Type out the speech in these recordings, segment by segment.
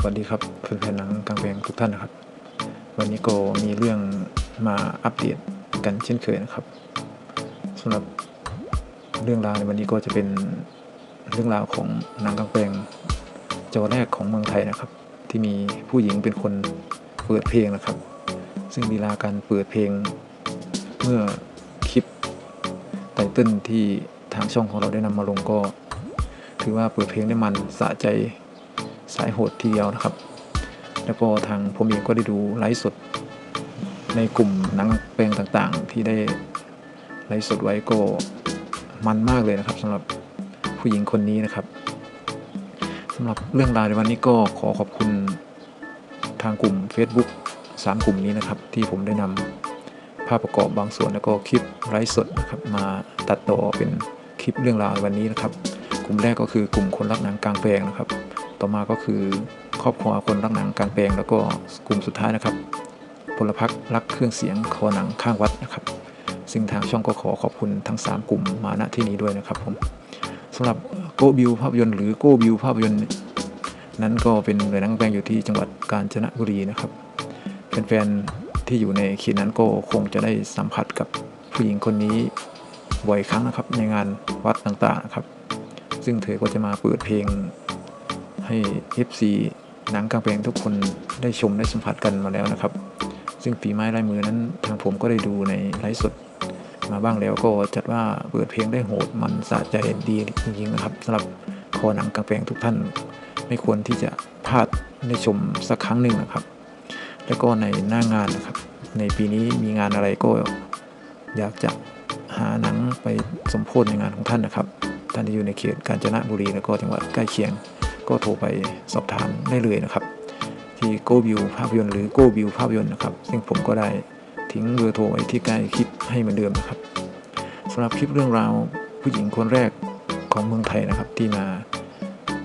สวัสดีครับแฟนๆหนังกลางแปลงทุกท่านนะครับ วันนี้ก็มีเรื่องมาอัปเดตกันเช่นเคยนะครับสำหรับเรื่องราวในวันนี้ก็จะเป็นเรื่องราวของหนังกลางแปลงจอแรกของเมืองไทยนะครับ ที่มีผู้หญิงเป็นคนเปิดเพลงนะครับ ซึ่งลีลาการเปิดเพลงเมื่อคลิปไตเติ้ลที่ทางช่องของเราได้นำมาลงก็ ถือว่าเปิดเพลงได้มันสะใจ สายโหดทีเดียวนะครับ แล้วก็ทางผมเองก็ได้ดูไลฟ์สดในกลุ่มหนังเพลงต่างๆ ที่ได้ไลฟ์สดไว้ก็มันมากเลยนะครับสำหรับผู้หญิงคนนี้นะครับสำหรับเรื่องราวในวันนี้ก็ขอขอบคุณทางกลุ่ม Facebook 3 กลุ่มนี้นะครับ ที่ผมได้นำภาพประกอบบางส่วนแล้วก็คลิปไลฟ์สดนะครับมาตัดต่อเป็นคลิปเรื่องราวในวันนี้นะครับ กลุ่มแรกก็คือกลุ่มคนรักหนังกลางแปลงนะครับ ต่อมาก็คือครอบครัวคนรักหนังกลางแปลง แล้วก็กลุ่มสุดท้ายนะครับพลพรรครักเครื่องเสียงคอหนังข้างวัดนะครับ ซึ่งทางช่องก็ขอขอบคุณทั้ง 3 กลุ่มมาณที่นี้ด้วยนะครับผมสำหรับโกบิวภาพยนตร์หรือโกบิวภาพยนตร์นั้นก็เป็นหน่วยหนังแปลงอยู่ที่จังหวัดกาญจนบุรีนะครับแฟนๆที่อยู่ในเขตนั้นก็คงจะได้สัมผัสกับผู้หญิงคนนี้บ่อยครั้งนะครับในงานวัดต่างๆนะครับ ซึ่งเธอก็จะมาเปิดเพลงให้ FC หนังกลางแปลงทุกคนได้ชมได้สัมผัสกันมาแล้วนะครับ ซึ่งฝีไม้ลายมือนั้นทางผมก็ได้ดูในไลฟ์สดมาบ้างแล้วก็จัดว่าเปิดเพลงได้โหดมันสะใจดีจริงๆนะครับสำหรับคอหนังกลางแปลงทุกท่าน ไม่ควรที่จะพลาดได้ชมสักครั้งหนึ่งนะครับ แล้วก็ในหน้างานนะครับ ในปีนี้มีงานอะไรก็อยากจะหาหนังไปสมโพธในงานของท่านนะครับ ท่านที่อยู่ในเขตกาญจนบุรี แล้วก็จังหวัดใกล้เคียง ก็โทรไปสอบถามได้เลยนะครับ ที่โกบิวภาพยนตร์หรือโกบิวภาพยนตร์นะครับ ซึ่งผมก็ได้ทิ้งเบอร์โทรไว้ที่ใกล้คลิปให้เหมือนเดิมนะครับสำหรับคลิปเรื่องราวผู้หญิงคนแรกของเมืองไทยนะครับที่มา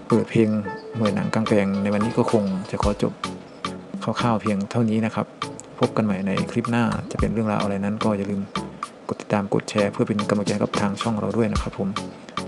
เปิดเพลงหน่วยหนังกลางแปลงในวันนี้ก็คงจะขอจบคร่าวๆเพียงเท่านี้นะครับ พบกันใหม่ในคลิปหน้าจะเป็นเรื่องราวอะไรนั้นก็อย่าลืมกดติดตามกดแชร์เพื่อเป็นกำลังใจกับทางช่องเราด้วยนะครับผม